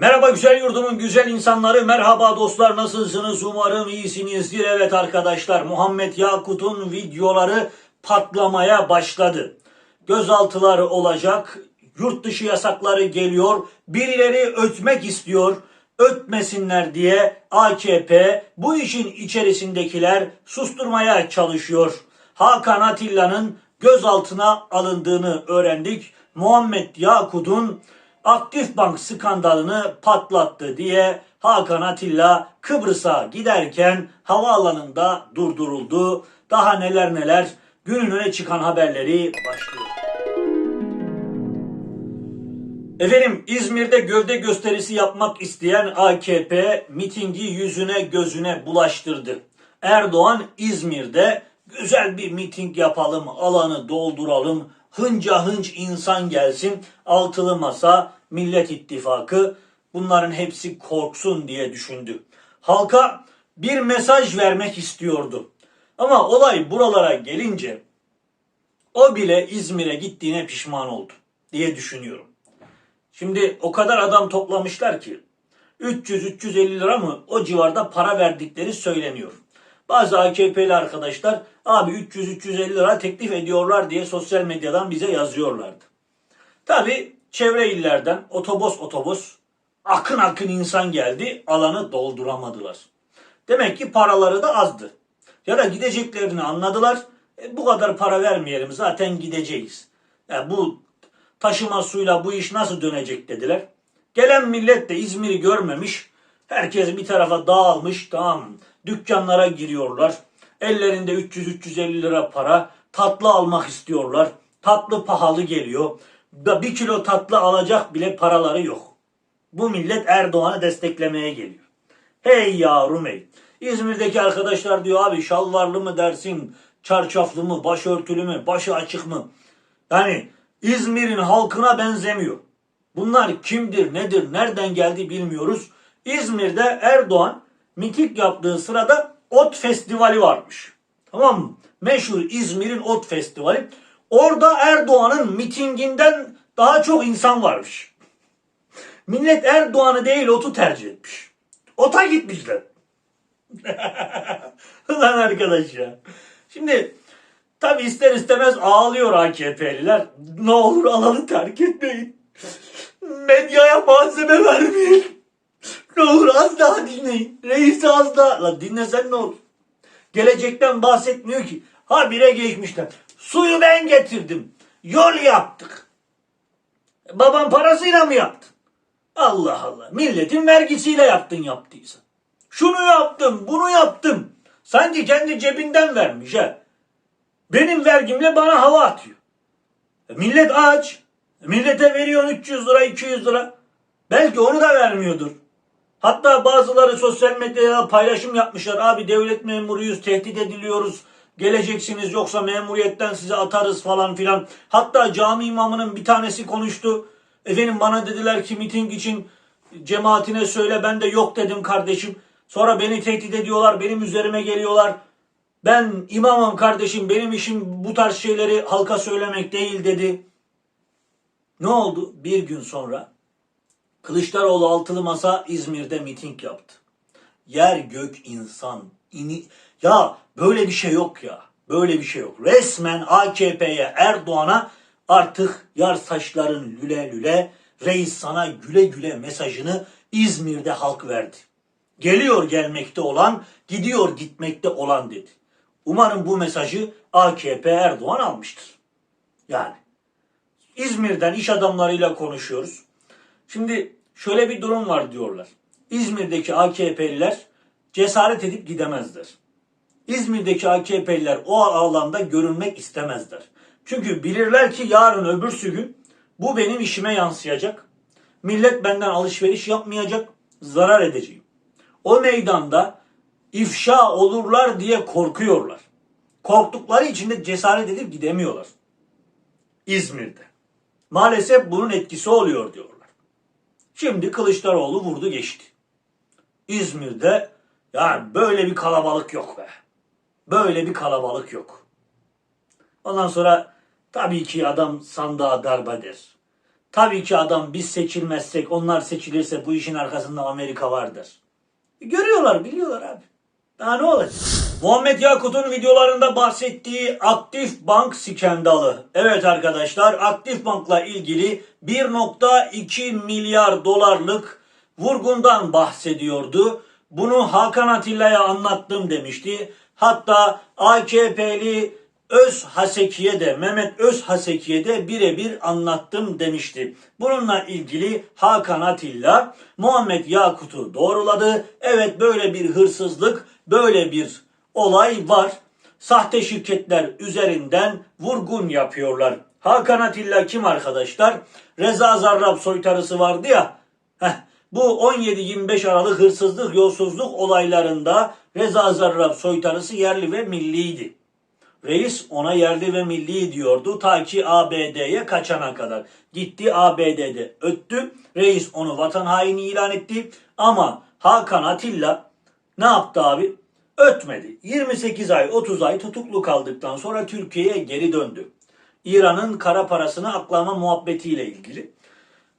Merhaba güzel yurdumun güzel insanları, merhaba dostlar nasılsınız? Umarım iyisinizdir. Evet arkadaşlar Muhammed Yakut'un videoları patlamaya başladı. Gözaltıları olacak, yurt dışı yasakları geliyor, birileri ötmek istiyor, ötmesinler diye AKP bu işin içerisindekiler susturmaya çalışıyor. Hakan Atilla'nın gözaltına alındığını öğrendik. Muhammed Yakut'un Aktif Bank skandalını patlattı diye Hakan Atilla Kıbrıs'a giderken havaalanında durduruldu. Daha neler neler günün öne çıkan haberleri başlıyor. Efendim İzmir'de gövde gösterisi yapmak isteyen AKP mitingi yüzüne gözüne bulaştırdı. Erdoğan İzmir'de güzel bir miting yapalım, alanı dolduralım, hınca hınç insan gelsin, altılı masa, Millet İttifakı bunların hepsi korksun diye düşündü. Halka bir mesaj vermek istiyordu. Ama olay buralara gelince o bile İzmir'e gittiğine pişman oldu diye düşünüyorum. Şimdi o kadar adam toplamışlar ki 300-350 lira mı o civarda para verdikleri söyleniyor. Bazı AKP'li arkadaşlar abi 300-350 lira teklif ediyorlar diye sosyal medyadan bize yazıyorlardı. Tabi çevre illerden otobüs otobüs akın akın insan geldi alanı dolduramadılar. Demek ki paraları da azdı. Ya da gideceklerini anladılar. E, bu kadar para vermeyelim zaten gideceğiz. Ya bu taşıma suyla bu iş nasıl dönecek dediler. Gelen millet de İzmir'i görmemiş. Herkes bir tarafa dağılmış tamam? Dükkanlara giriyorlar. Ellerinde 300-350 lira para. Tatlı almak istiyorlar. Tatlı pahalı geliyor. Da bir kilo tatlı alacak bile paraları yok. Bu millet Erdoğan'ı desteklemeye geliyor. Hey yavrum hey. İzmir'deki arkadaşlar diyor abi şalvarlı mı dersin, çarşaflı mı, başörtülü mü, başı açık mı? Yani İzmir'in halkına benzemiyor. Bunlar kimdir, nedir, nereden geldi bilmiyoruz. İzmir'de Erdoğan miting yaptığı sırada ot festivali varmış. Tamam mı? Meşhur İzmir'in ot festivali. Orada Erdoğan'ın mitinginden daha çok insan varmış. Millet Erdoğan'ı değil otu tercih etmiş. Ota gitmişler. Ulan arkadaş ya. Şimdi tabi ister istemez ağlıyor AKP'liler. Ne olur alanı terk etmeyin. Medyaya malzeme vermeyin. Ne olur az daha dinleyin. Reisi az daha. Lan dinlesen ne olur. Gelecekten bahsetmiyor ki. Habire geçmişler. Suyu ben getirdim. Yol yaptık. Babam parasıyla mı yaptın? Allah Allah. Milletin vergisiyle yaptın yaptıysa. Şunu yaptım, bunu yaptım. Sanki kendi cebinden vermiş ha. Benim vergimle bana hava atıyor. E, millet aç. E, millete veriyorsun 300 lira, 200 lira. Belki onu da vermiyordur. Hatta bazıları sosyal medyada paylaşım yapmışlar. Abi devlet memuruyuz, tehdit ediliyoruz. Geleceksiniz yoksa memuriyetten size atarız falan filan. Hatta cami imamının bir tanesi konuştu. Efendim bana dediler ki miting için cemaatine söyle ben de yok dedim kardeşim. Sonra beni tehdit ediyorlar, benim üzerime geliyorlar. Ben imamım kardeşim, benim işim bu tarz şeyleri halka söylemek değil dedi. Ne oldu? Bir gün sonra Kılıçdaroğlu altılı masa İzmir'de miting yaptı. Yer gök insan. ini ya böyle bir şey yok ya. Böyle bir şey yok. Resmen AKP'ye Erdoğan'a artık yar saçların lüle lüle reis sana güle güle mesajını İzmir'de halk verdi. Geliyor gelmekte olan, gidiyor gitmekte olan dedi. Umarım bu mesajı AKP Erdoğan almıştır. Yani İzmir'den iş adamlarıyla konuşuyoruz. Şimdi şöyle bir durum var diyorlar. İzmir'deki AKP'liler cesaret edip gidemezler. İzmir'deki AKP'liler o alanda görünmek istemezler. Çünkü bilirler ki yarın öbürsü gün bu benim işime yansıyacak. Millet benden alışveriş yapmayacak, zarar edeceğim. O meydanda ifşa olurlar diye korkuyorlar. Korktukları için de cesaret edip gidemiyorlar. İzmir'de. Maalesef bunun etkisi oluyor diyorlar. Şimdi Kılıçdaroğlu vurdu geçti. İzmir'de yani böyle bir kalabalık yok be. Böyle bir kalabalık yok. Ondan sonra tabii ki adam sandığa darbe der. Tabii ki adam biz seçilmezsek onlar seçilirse bu işin arkasında Amerika vardır. Görüyorlar biliyorlar abi. Daha ne olacak? Muhammed Yakut'un videolarında bahsettiği Aktif Bank skandalı. Evet arkadaşlar Aktif Bank'la ilgili 1.2 milyar dolarlık vurgundan bahsediyordu. Bunu Hakan Atilla'ya anlattım demişti. Hatta AKP'li Öz Haseki'ye de Mehmet Öz Haseki'ye de birebir anlattım demişti. Bununla ilgili Hakan Atilla Muhammed Yakut'u doğruladı. Evet böyle bir hırsızlık, böyle bir olay var. Sahte şirketler üzerinden vurgun yapıyorlar. Hakan Atilla kim arkadaşlar? Reza Zarrab soytarısı vardı ya. Heh, bu 17-25 Aralık hırsızlık, yolsuzluk olaylarında Reza Zarrab soytarısı yerli ve milliydi. Reis ona yerli ve milli diyordu ta ki ABD'ye kaçana kadar. Gitti ABD'de öttü. Reis onu vatan haini ilan etti. Ama Hakan Atilla ne yaptı abi? Ötmedi. 28 ay 30 ay tutuklu kaldıktan sonra Türkiye'ye geri döndü. İran'ın kara parasını aklama muhabbetiyle ilgili.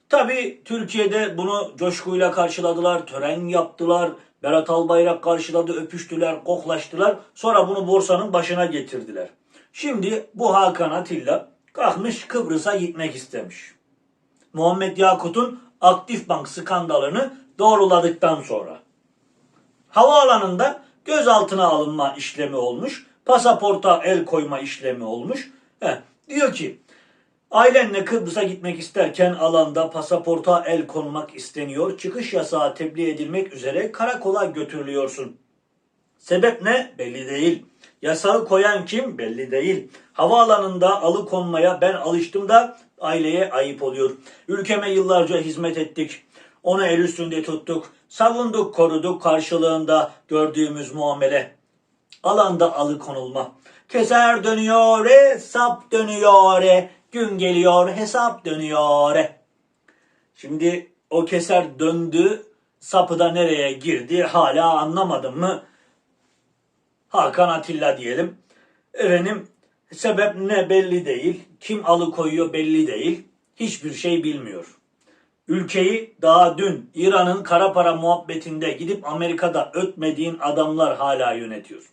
Tabi Türkiye'de bunu coşkuyla karşıladılar, tören yaptılar. Berat Albayrak karşıladı, öpüştüler, koklaştılar. Sonra bunu borsanın başına getirdiler. Şimdi bu Hakan Atilla kalkmış Kıbrıs'a gitmek istemiş. Muhammed Yakut'un Aktif Bank skandalını doğruladıktan sonra. Havaalanında gözaltına alınma işlemi olmuş. Pasaporta el koyma işlemi olmuş. Heh, diyor ki Ailenle Kıbrıs'a gitmek isterken alanda pasaporta el konmak isteniyor. Çıkış yasağı tebliğ edilmek üzere karakola götürülüyorsun. Sebep ne? Belli değil. Yasağı koyan kim? Belli değil. Havaalanında alıkonmaya ben alıştım da aileye ayıp oluyor. Ülkeme yıllarca hizmet ettik. Onu el üstünde tuttuk. Savunduk, koruduk karşılığında gördüğümüz muamele. Alanda alıkonulma. Keser dönüyor, hesap dönüyor, gün geliyor, hesap dönüyor. Şimdi o keser döndü, sapı da nereye girdi hala anlamadım mı? Hakan Atilla diyelim. Efendim sebep ne belli değil. Kim alıkoyuyor belli değil. Hiçbir şey bilmiyor. Ülkeyi daha dün İran'ın kara para muhabbetinde gidip Amerika'da ötmediğin adamlar hala yönetiyor.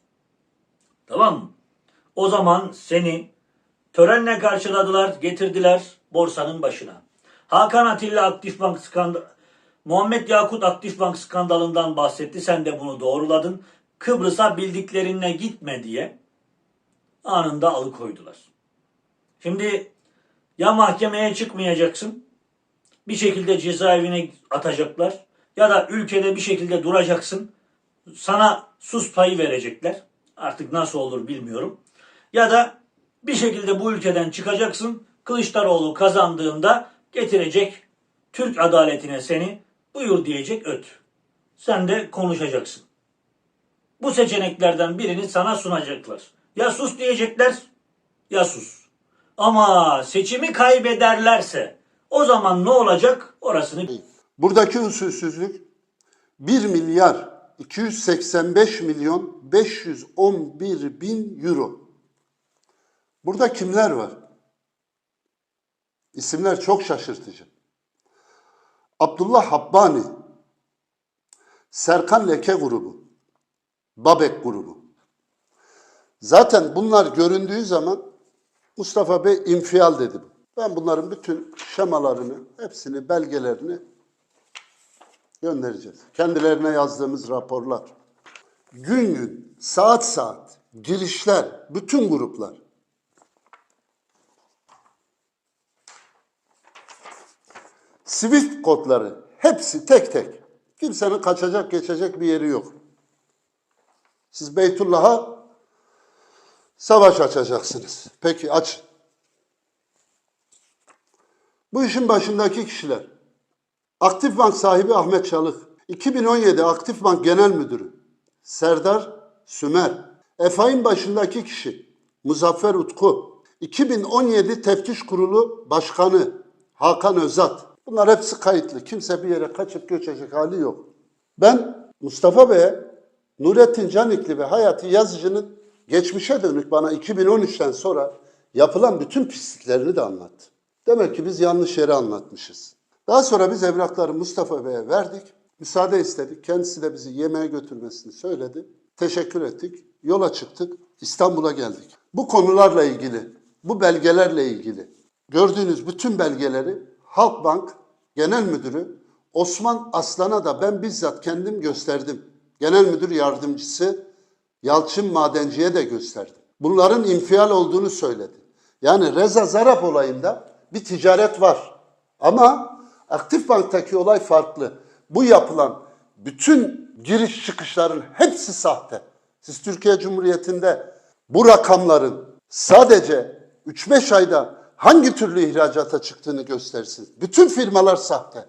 Tamam mı? O zaman seni törenle karşıladılar, getirdiler borsanın başına. Hakan Atilla Aktif Bank skandal Muhammed Yakut Aktif Bank skandalından bahsetti. Sen de bunu doğruladın. Kıbrıs'a bildiklerine gitme diye anında alıkoydular. Şimdi ya mahkemeye çıkmayacaksın, bir şekilde cezaevine atacaklar ya da ülkede bir şekilde duracaksın. Sana sus payı verecekler. Artık nasıl olur bilmiyorum. Ya da bir şekilde bu ülkeden çıkacaksın. Kılıçdaroğlu kazandığında getirecek Türk adaletine seni buyur diyecek öt. Sen de konuşacaksın. Bu seçeneklerden birini sana sunacaklar. Ya sus diyecekler ya sus. Ama seçimi kaybederlerse o zaman ne olacak orasını Buradaki usulsüzlük 1 milyar 285 milyon 511 bin euro. Burada kimler var? İsimler çok şaşırtıcı. Abdullah Habbani, Serkan Leke grubu, Babek grubu. Zaten bunlar göründüğü zaman Mustafa Bey infial dedi. Ben bunların bütün şemalarını, hepsini, belgelerini göndereceğiz. Kendilerine yazdığımız raporlar. Gün gün, saat saat, girişler, bütün gruplar. Swift kodları hepsi tek tek. Kimsenin kaçacak geçecek bir yeri yok. Siz Beytullah'a savaş açacaksınız. Peki açın. Bu işin başındaki kişiler. Aktif Bank sahibi Ahmet Çalık. 2017 Aktif Bank Genel Müdürü Serdar Sümer. EFA'nın başındaki kişi Muzaffer Utku. 2017 Teftiş Kurulu Başkanı Hakan Özat. Bunlar hepsi kayıtlı. Kimse bir yere kaçıp göçecek hali yok. Ben Mustafa Bey'e Nurettin Canikli ve Hayati Yazıcı'nın geçmişe dönük bana 2013'ten sonra yapılan bütün pisliklerini de anlattı. Demek ki biz yanlış yere anlatmışız. Daha sonra biz evrakları Mustafa Bey'e verdik. Müsaade istedik. Kendisi de bizi yemeğe götürmesini söyledi. Teşekkür ettik. Yola çıktık. İstanbul'a geldik. Bu konularla ilgili, bu belgelerle ilgili gördüğünüz bütün belgeleri Halkbank Genel Müdürü Osman Aslan'a da ben bizzat kendim gösterdim. Genel Müdür Yardımcısı Yalçın Madenci'ye de gösterdim. Bunların infial olduğunu söyledi. Yani Reza Zarap olayında bir ticaret var. Ama Aktif Bank'taki olay farklı. Bu yapılan bütün giriş çıkışların hepsi sahte. Siz Türkiye Cumhuriyeti'nde bu rakamların sadece 3-5 ayda hangi türlü ihracata çıktığını göstersin. Bütün firmalar sahte.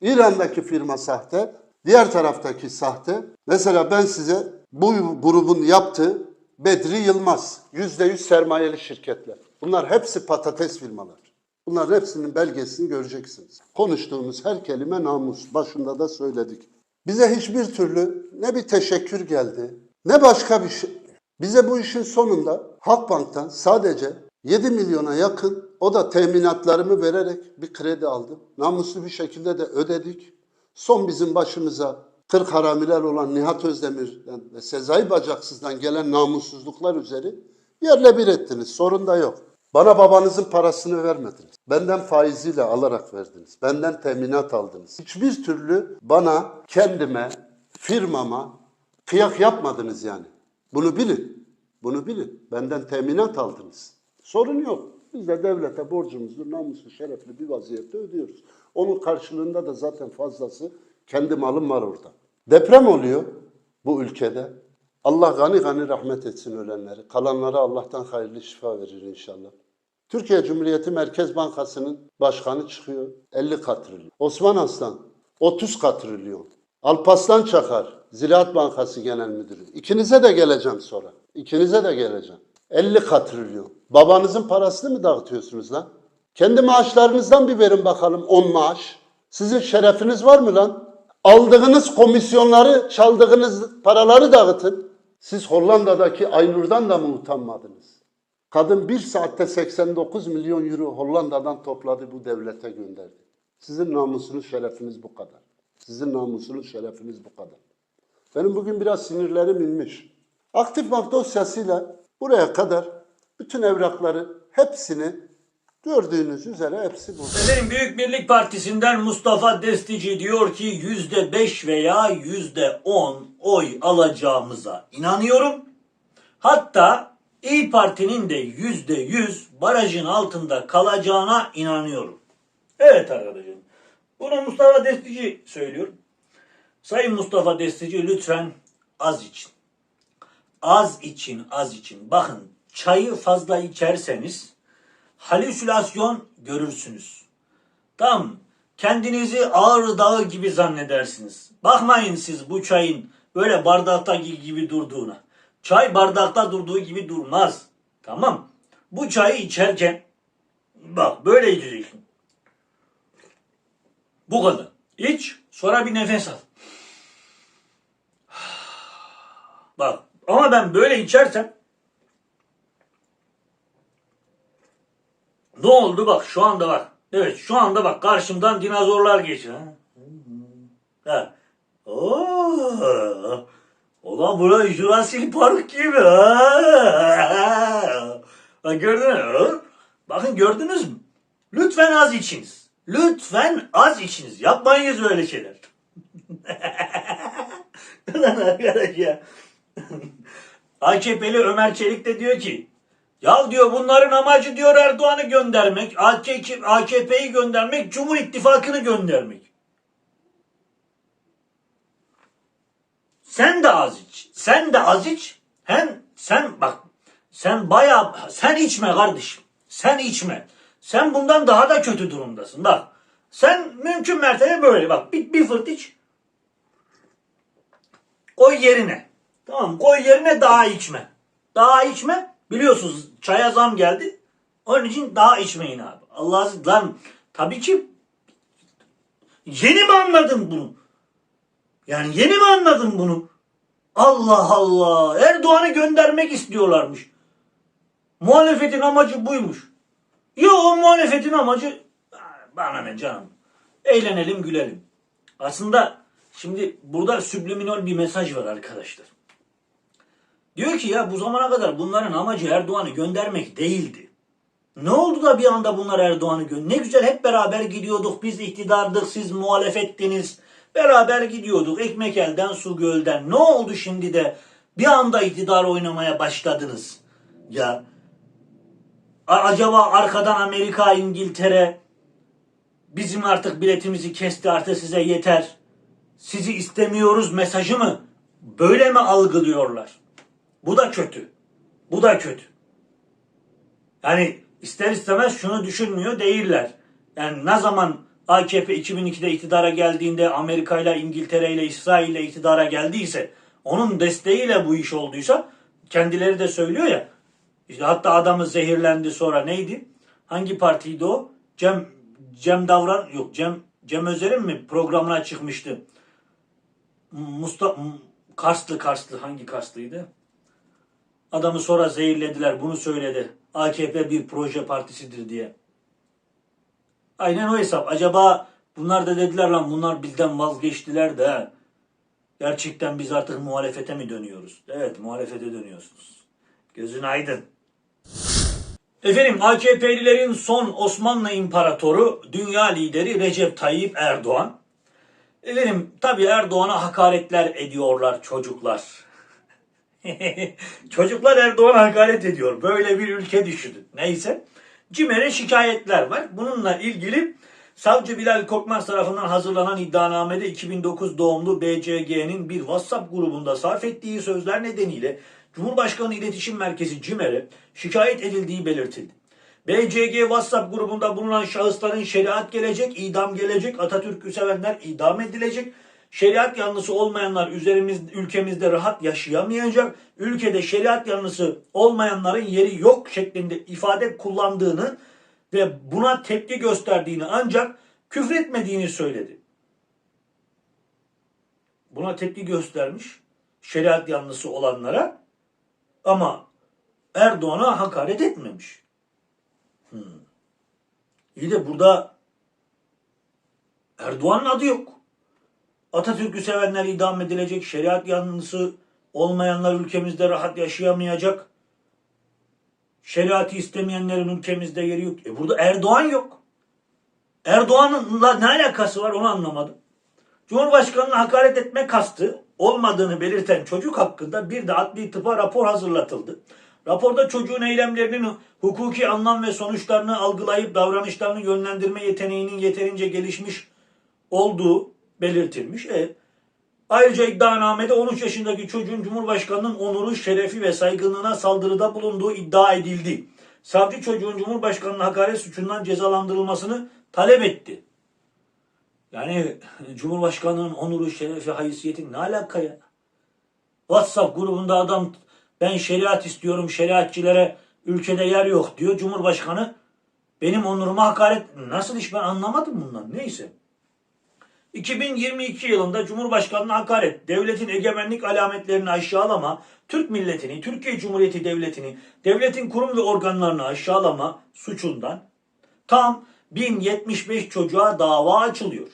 İran'daki firma sahte, diğer taraftaki sahte. Mesela ben size bu grubun yaptığı Bedri Yılmaz, %100 sermayeli şirketler. Bunlar hepsi patates firmalar. Bunların hepsinin belgesini göreceksiniz. Konuştuğumuz her kelime namus. Başında da söyledik. Bize hiçbir türlü ne bir teşekkür geldi, ne başka bir şey. Bize bu işin sonunda Halkbank'tan sadece 7 milyona yakın o da teminatlarımı vererek bir kredi aldım. Namuslu bir şekilde de ödedik. Son bizim başımıza 40 haramiler olan Nihat Özdemir'den ve Sezai Bacaksız'dan gelen namussuzluklar üzeri yerle bir ettiniz. Sorun da yok. Bana babanızın parasını vermediniz. Benden faiziyle alarak verdiniz. Benden teminat aldınız. Hiçbir türlü bana, kendime, firmama kıyak yapmadınız yani. Bunu bilin. Bunu bilin. Benden teminat aldınız. Sorun yok. Biz de devlete borcumuzu namuslu, şerefli bir vaziyette ödüyoruz. Onun karşılığında da zaten fazlası kendi malım var orada. Deprem oluyor bu ülkede. Allah gani gani rahmet etsin ölenleri. Kalanlara Allah'tan hayırlı şifa verir inşallah. Türkiye Cumhuriyeti Merkez Bankası'nın başkanı çıkıyor 50 katrilyon. Osman Aslan 30 katrilyon. Alpaslan Çakar Ziraat Bankası Genel Müdürü. İkinize de geleceğim sonra. İkinize de geleceğim. 50 katrilyon. Babanızın parasını mı dağıtıyorsunuz lan? Kendi maaşlarınızdan bir verin bakalım 10 maaş. Sizin şerefiniz var mı lan? Aldığınız komisyonları, çaldığınız paraları dağıtın. Siz Hollanda'daki Aynur'dan da mı utanmadınız? Kadın bir saatte 89 milyon euro Hollanda'dan topladı bu devlete gönderdi. Sizin namusunuz, şerefiniz bu kadar. Sizin namusunuz, şerefiniz bu kadar. Benim bugün biraz sinirlerim inmiş. Aktif Bank dosyasıyla buraya kadar bütün evrakları hepsini gördüğünüz üzere hepsi burada. Efendim Büyük Birlik Partisi'nden Mustafa Destici diyor ki yüzde beş veya yüzde on oy alacağımıza inanıyorum. Hatta İyi Parti'nin de yüzde yüz barajın altında kalacağına inanıyorum. Evet arkadaşım. Bunu Mustafa Destici söylüyor. Sayın Mustafa Destici lütfen az için. Az için, az için. Bakın çayı fazla içerseniz halüsinasyon görürsünüz. Tam kendinizi ağır dağı gibi zannedersiniz. Bakmayın siz bu çayın böyle bardakta gibi durduğuna. Çay bardakta durduğu gibi durmaz. Tamam. Bu çayı içerken bak böyle içeceksin. Bu kadar. İç sonra bir nefes al. Bak ama ben böyle içersem ne oldu bak şu anda bak. Evet şu anda bak karşımdan dinozorlar geçiyor. Ha. Oo. Ulan bura Jurassic Park gibi. Ha. Bak gördün mü? Bakın gördünüz mü? Lütfen az içiniz. Lütfen az içiniz. Yapmayınız öyle şeyler. Ulan arkadaş ya. AKP'li Ömer Çelik de diyor ki ya diyor bunların amacı diyor Erdoğan'ı göndermek, AKP'yi göndermek, Cumhur İttifakı'nı göndermek. Sen de az iç. Sen de az iç. Hem sen bak sen bayağı sen içme kardeşim. Sen içme. Sen bundan daha da kötü durumdasın. Bak sen mümkün mertebe böyle bak bir, bir fırt iç. Koy yerine. Tamam koy yerine daha içme. Daha içme. Biliyorsunuz çaya zam geldi. Onun için daha içmeyin abi. Allah lan tabii ki yeni mi anladın bunu? Yani yeni mi anladın bunu? Allah Allah. Erdoğan'ı göndermek istiyorlarmış. Muhalefetin amacı buymuş. Yo o muhalefetin amacı bana ne canım. Eğlenelim gülelim. Aslında şimdi burada subliminal bir mesaj var arkadaşlar. Diyor ki ya bu zamana kadar bunların amacı Erdoğan'ı göndermek değildi. Ne oldu da bir anda bunlar Erdoğan'ı gö Ne güzel hep beraber gidiyorduk. Biz iktidardık, siz muhalefettiniz. Beraber gidiyorduk. Ekmek elden, su gölden. Ne oldu şimdi de bir anda iktidar oynamaya başladınız? Ya acaba arkadan Amerika, İngiltere bizim artık biletimizi kesti artık size yeter. Sizi istemiyoruz mesajı mı? Böyle mi algılıyorlar? Bu da kötü. Bu da kötü. Yani ister istemez şunu düşünmüyor değiller. Yani ne zaman AKP 2002'de iktidara geldiğinde Amerika ile İngiltere ile İsrail ile iktidara geldiyse onun desteğiyle bu iş olduysa kendileri de söylüyor ya işte hatta adamı zehirlendi sonra neydi? Hangi partiydi o? Cem Cem Davran yok Cem Cem Özer'in mi programına çıkmıştı? Mustafa Karslı Karslı hangi Karslıydı? Adamı sonra zehirlediler. Bunu söyledi. AKP bir proje partisidir diye. Aynen o hesap. Acaba bunlar da dediler lan bunlar bizden vazgeçtiler de gerçekten biz artık muhalefete mi dönüyoruz? Evet muhalefete dönüyorsunuz. Gözün aydın. Efendim AKP'lilerin son Osmanlı İmparatoru dünya lideri Recep Tayyip Erdoğan. Efendim tabii Erdoğan'a hakaretler ediyorlar çocuklar. Çocuklar Erdoğan'a hakaret ediyor. Böyle bir ülke düşünün. Neyse. CİMER'e şikayetler var. Bununla ilgili Savcı Bilal Korkmaz tarafından hazırlanan iddianamede 2009 doğumlu BCG'nin bir WhatsApp grubunda sarf ettiği sözler nedeniyle Cumhurbaşkanı İletişim Merkezi CİMER'e şikayet edildiği belirtildi. BCG WhatsApp grubunda bulunan şahısların şeriat gelecek, idam gelecek, Atatürk'ü sevenler idam edilecek, şeriat yanlısı olmayanlar üzerimiz, ülkemizde rahat yaşayamayacak, ülkede şeriat yanlısı olmayanların yeri yok şeklinde ifade kullandığını ve buna tepki gösterdiğini ancak küfretmediğini söyledi. Buna tepki göstermiş şeriat yanlısı olanlara ama Erdoğan'a hakaret etmemiş. Hmm. İyi de burada Erdoğan'ın adı yok. Atatürk'ü sevenler idam edilecek, şeriat yanlısı olmayanlar ülkemizde rahat yaşayamayacak. Şeriatı istemeyenlerin ülkemizde yeri yok. E burada Erdoğan yok. Erdoğan'la ne alakası var onu anlamadım. Cumhurbaşkanı'na hakaret etme kastı olmadığını belirten çocuk hakkında bir de adli tıpa rapor hazırlatıldı. Raporda çocuğun eylemlerinin hukuki anlam ve sonuçlarını algılayıp davranışlarını yönlendirme yeteneğinin yeterince gelişmiş olduğu belirtilmiş. E, ayrıca iddianamede 13 yaşındaki çocuğun Cumhurbaşkanı'nın onuru, şerefi ve saygınlığına saldırıda bulunduğu iddia edildi. Savcı çocuğun Cumhurbaşkanı'nın hakaret suçundan cezalandırılmasını talep etti. Yani Cumhurbaşkanı'nın onuru, şerefi, haysiyeti ne alaka ya? WhatsApp grubunda adam ben şeriat istiyorum, şeriatçilere ülkede yer yok diyor. Cumhurbaşkanı benim onuruma hakaret. Nasıl iş ben anlamadım bundan. Neyse. 2022 yılında Cumhurbaşkanı'na hakaret, devletin egemenlik alametlerini aşağılama, Türk milletini, Türkiye Cumhuriyeti Devleti'ni, devletin kurum ve organlarını aşağılama suçundan tam 1075 çocuğa dava açılıyor.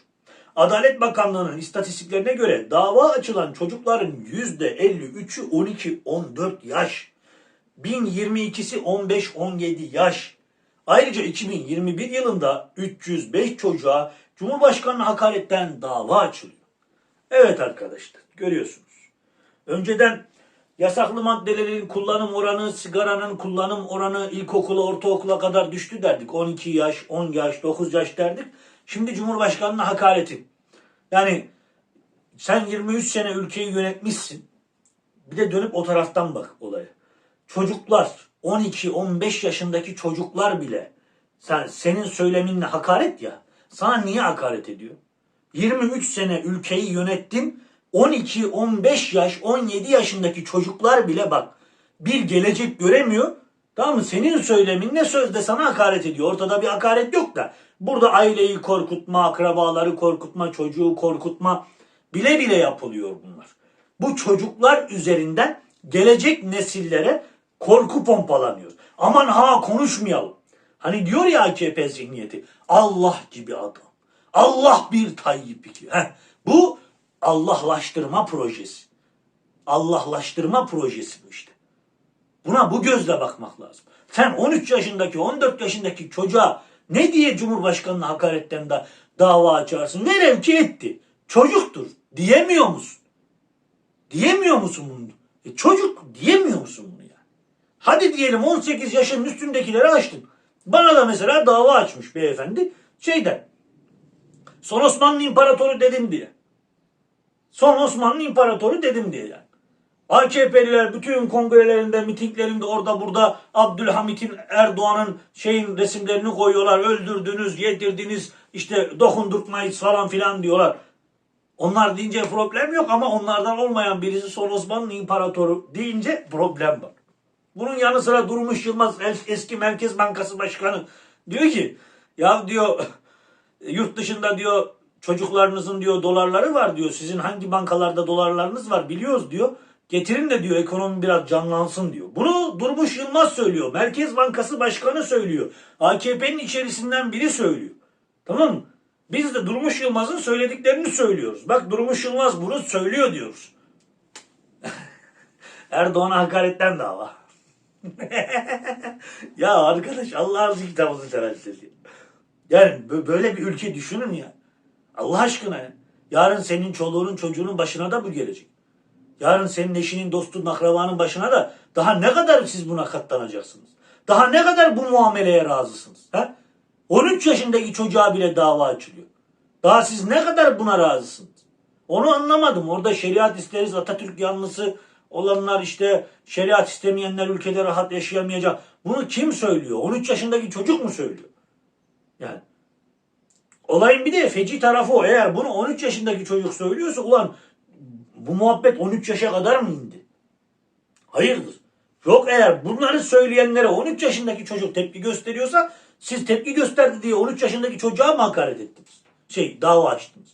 Adalet Bakanlığı'nın istatistiklerine göre dava açılan çocukların %53'ü 12-14 yaş. 1022'si 15-17 yaş. Ayrıca 2021 yılında 305 çocuğa Cumhurbaşkanı hakaretten dava açılıyor. Evet arkadaşlar görüyorsunuz. Önceden yasaklı maddelerin kullanım oranı, sigaranın kullanım oranı ilkokula, ortaokula kadar düştü derdik. 12 yaş, 10 yaş, 9 yaş derdik. Şimdi Cumhurbaşkanı'na hakareti. Yani sen 23 sene ülkeyi yönetmişsin. Bir de dönüp o taraftan bak olaya. Çocuklar 12-15 yaşındaki çocuklar bile sen senin söyleminle hakaret ya. Sana niye hakaret ediyor? 23 sene ülkeyi yönettin. 12, 15 yaş, 17 yaşındaki çocuklar bile bak bir gelecek göremiyor. Tamam mı? Senin söyleminle sözde sana hakaret ediyor. Ortada bir hakaret yok da. Burada aileyi korkutma, akrabaları korkutma, çocuğu korkutma bile bile yapılıyor bunlar. Bu çocuklar üzerinden gelecek nesillere korku pompalanıyor. Aman ha konuşmayalım. Hani diyor ya AKP zihniyeti. Allah gibi adam. Allah bir Tayyip iki. Heh, bu Allahlaştırma projesi. Allahlaştırma projesi bu işte. Buna bu gözle bakmak lazım. Sen 13 yaşındaki, 14 yaşındaki çocuğa ne diye Cumhurbaşkanı'na hakaretten da dava açarsın? Velev ki etti. Çocuktur. Diyemiyor musun? Diyemiyor musun bunu? E çocuk diyemiyor musun bunu yani? Hadi diyelim 18 yaşının üstündekileri açtın. Bana da mesela dava açmış beyefendi. Şeyden. Son Osmanlı İmparatoru dedim diye. Son Osmanlı İmparatoru dedim diye yani. AKP'liler bütün kongrelerinde, mitinglerinde orada burada Abdülhamit'in, Erdoğan'ın şeyin resimlerini koyuyorlar. Öldürdünüz, yedirdiniz, işte dokundurtmayız falan filan diyorlar. Onlar deyince problem yok ama onlardan olmayan birisi son Osmanlı İmparatoru deyince problem var. Bunun yanı sıra Durmuş Yılmaz es- eski Merkez Bankası Başkanı diyor ki ya diyor yurt dışında diyor çocuklarınızın diyor dolarları var diyor. Sizin hangi bankalarda dolarlarınız var biliyoruz diyor. Getirin de diyor ekonomi biraz canlansın diyor. Bunu Durmuş Yılmaz söylüyor. Merkez Bankası Başkanı söylüyor. AKP'nin içerisinden biri söylüyor. Tamam mı? Biz de Durmuş Yılmaz'ın söylediklerini söylüyoruz. Bak Durmuş Yılmaz bunu söylüyor diyoruz. Erdoğan'a hakaretten dava. ya arkadaş Allah'ın kitabını seversiniz ya. Yani bö- böyle bir ülke düşünün ya. Allah aşkına ya. Yarın senin çoluğunun çocuğunun başına da bu gelecek. Yarın senin eşinin, dostun, akrabanın başına da daha ne kadar siz buna katlanacaksınız? Daha ne kadar bu muameleye razısınız? He? 13 yaşındaki çocuğa bile dava açılıyor. Daha siz ne kadar buna razısınız? Onu anlamadım. Orada şeriat isteriz, Atatürk yanlısı olanlar işte şeriat istemeyenler ülkede rahat yaşayamayacak. Bunu kim söylüyor? 13 yaşındaki çocuk mu söylüyor? Yani olayın bir de feci tarafı o. Eğer bunu 13 yaşındaki çocuk söylüyorsa ulan bu muhabbet 13 yaşa kadar mı indi? Hayırdır? Yok eğer bunları söyleyenlere 13 yaşındaki çocuk tepki gösteriyorsa siz tepki gösterdi diye 13 yaşındaki çocuğa mı hakaret ettiniz? Şey dava açtınız.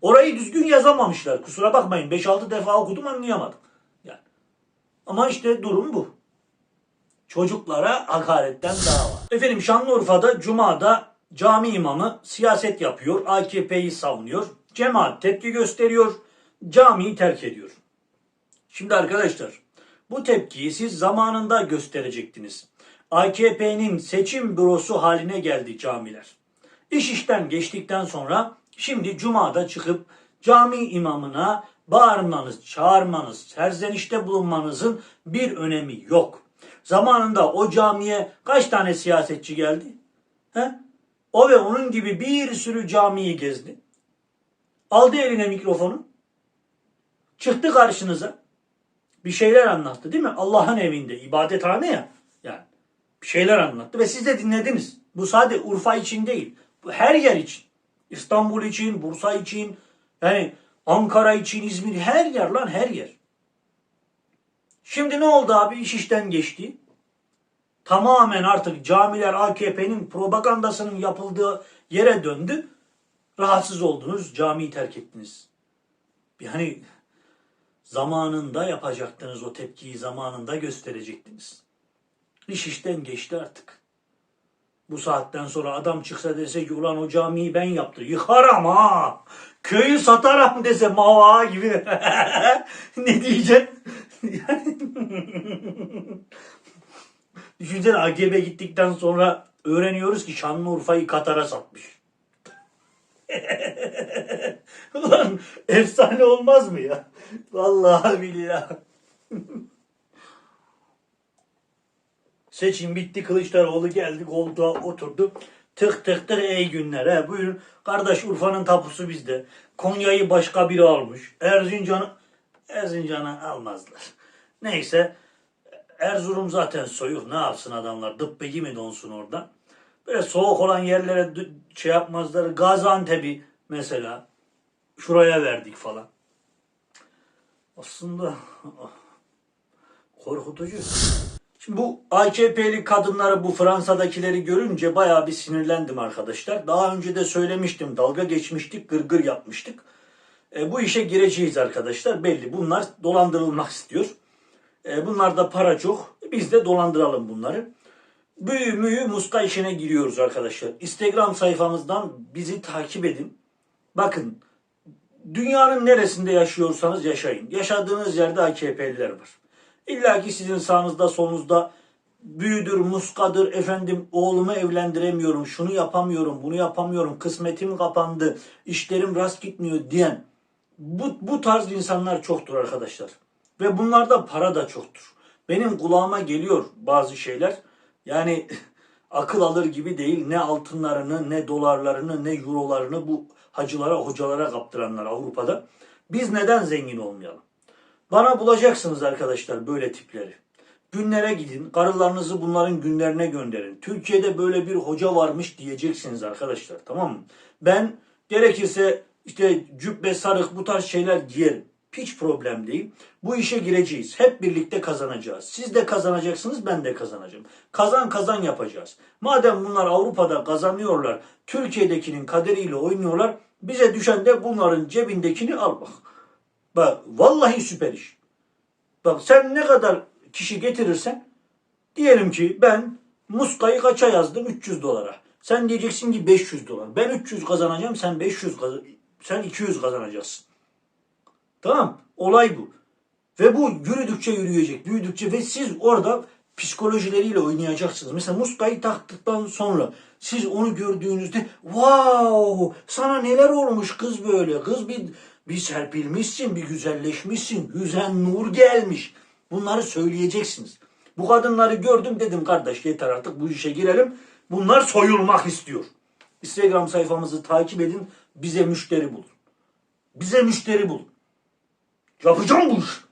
Orayı düzgün yazamamışlar. Kusura bakmayın 5-6 defa okudum anlayamadım. Ama işte durum bu. Çocuklara hakaretten dava. Efendim Şanlıurfa'da Cuma'da cami imamı siyaset yapıyor. AKP'yi savunuyor. Cemaat tepki gösteriyor. Camiyi terk ediyor. Şimdi arkadaşlar bu tepkiyi siz zamanında gösterecektiniz. AKP'nin seçim bürosu haline geldi camiler. İş işten geçtikten sonra şimdi cumada çıkıp cami imamına bağırmanız, çağırmanız, serzenişte bulunmanızın bir önemi yok. Zamanında o camiye kaç tane siyasetçi geldi? He? O ve onun gibi bir sürü camiyi gezdi. Aldı eline mikrofonu. Çıktı karşınıza. Bir şeyler anlattı değil mi? Allah'ın evinde ibadethane ya. Yani bir şeyler anlattı ve siz de dinlediniz. Bu sadece Urfa için değil. Bu her yer için. İstanbul için, Bursa için, yani Ankara için, İzmir her yer lan her yer. Şimdi ne oldu abi? İş işten geçti. Tamamen artık camiler AKP'nin propagandasının yapıldığı yere döndü. Rahatsız oldunuz, camiyi terk ettiniz. Yani zamanında yapacaktınız o tepkiyi zamanında gösterecektiniz. İş işten geçti artık. Bu saatten sonra adam çıksa dese ki ulan o camiyi ben yaptım. Yıkarım ha. Köyü satarım dese mava gibi. ne diyeceksin? Yani... Düşünsene AGB gittikten sonra öğreniyoruz ki Şanlıurfa'yı Katar'a satmış. Ulan efsane olmaz mı ya? Vallahi billahi. Seçim bitti Kılıçdaroğlu geldi koltuğa oturdu. Tık tık tık ey günler. He, buyurun kardeş Urfa'nın tapusu bizde. Konya'yı başka biri almış. Erzincan'ı Erzincan'ı almazlar. Neyse Erzurum zaten soyuk. Ne yapsın adamlar? Dıbbegi mi donsun orada? Böyle soğuk olan yerlere şey yapmazlar. Gaziantep'i mesela şuraya verdik falan. Aslında ah, korkutucu. Şimdi bu AKP'li kadınları bu Fransa'dakileri görünce bayağı bir sinirlendim arkadaşlar. Daha önce de söylemiştim. Dalga geçmiştik, gırgır yapmıştık. E, bu işe gireceğiz arkadaşlar. Belli bunlar dolandırılmak istiyor. E, bunlarda para çok. Biz de dolandıralım bunları. büyü müyü muska işine giriyoruz arkadaşlar. Instagram sayfamızdan bizi takip edin. Bakın dünyanın neresinde yaşıyorsanız yaşayın. Yaşadığınız yerde AKP'liler var. İlla ki sizin sağınızda solunuzda büyüdür, muskadır, efendim oğlumu evlendiremiyorum, şunu yapamıyorum, bunu yapamıyorum, kısmetim kapandı, işlerim rast gitmiyor diyen bu, bu tarz insanlar çoktur arkadaşlar. Ve bunlarda para da çoktur. Benim kulağıma geliyor bazı şeyler. Yani akıl alır gibi değil. Ne altınlarını, ne dolarlarını, ne eurolarını bu hacılara, hocalara kaptıranlar Avrupa'da. Biz neden zengin olmayalım? Bana bulacaksınız arkadaşlar böyle tipleri. Günlere gidin, karılarınızı bunların günlerine gönderin. Türkiye'de böyle bir hoca varmış diyeceksiniz arkadaşlar tamam mı? Ben gerekirse işte cübbe, sarık bu tarz şeyler giyerim. Hiç problem değil. Bu işe gireceğiz. Hep birlikte kazanacağız. Siz de kazanacaksınız, ben de kazanacağım. Kazan kazan yapacağız. Madem bunlar Avrupa'da kazanıyorlar, Türkiye'dekinin kaderiyle oynuyorlar, bize düşen de bunların cebindekini al bak. Bak vallahi süper iş. Bak sen ne kadar kişi getirirsen diyelim ki ben muskayı kaça yazdım 300 dolara. Sen diyeceksin ki 500 dolar. Ben 300 kazanacağım sen 500 kaz- sen 200 kazanacaksın. Tamam olay bu. Ve bu yürüdükçe yürüyecek, büyüdükçe ve siz orada psikolojileriyle oynayacaksınız. Mesela muskayı taktıktan sonra siz onu gördüğünüzde wow sana neler olmuş kız böyle. Kız bir, bir serpilmişsin, bir güzelleşmişsin. Yüzen nur gelmiş. Bunları söyleyeceksiniz. Bu kadınları gördüm dedim kardeş yeter artık bu işe girelim. Bunlar soyulmak istiyor. Instagram sayfamızı takip edin. Bize müşteri bulun. Bize müşteri bulun. Yapacağım bu işi.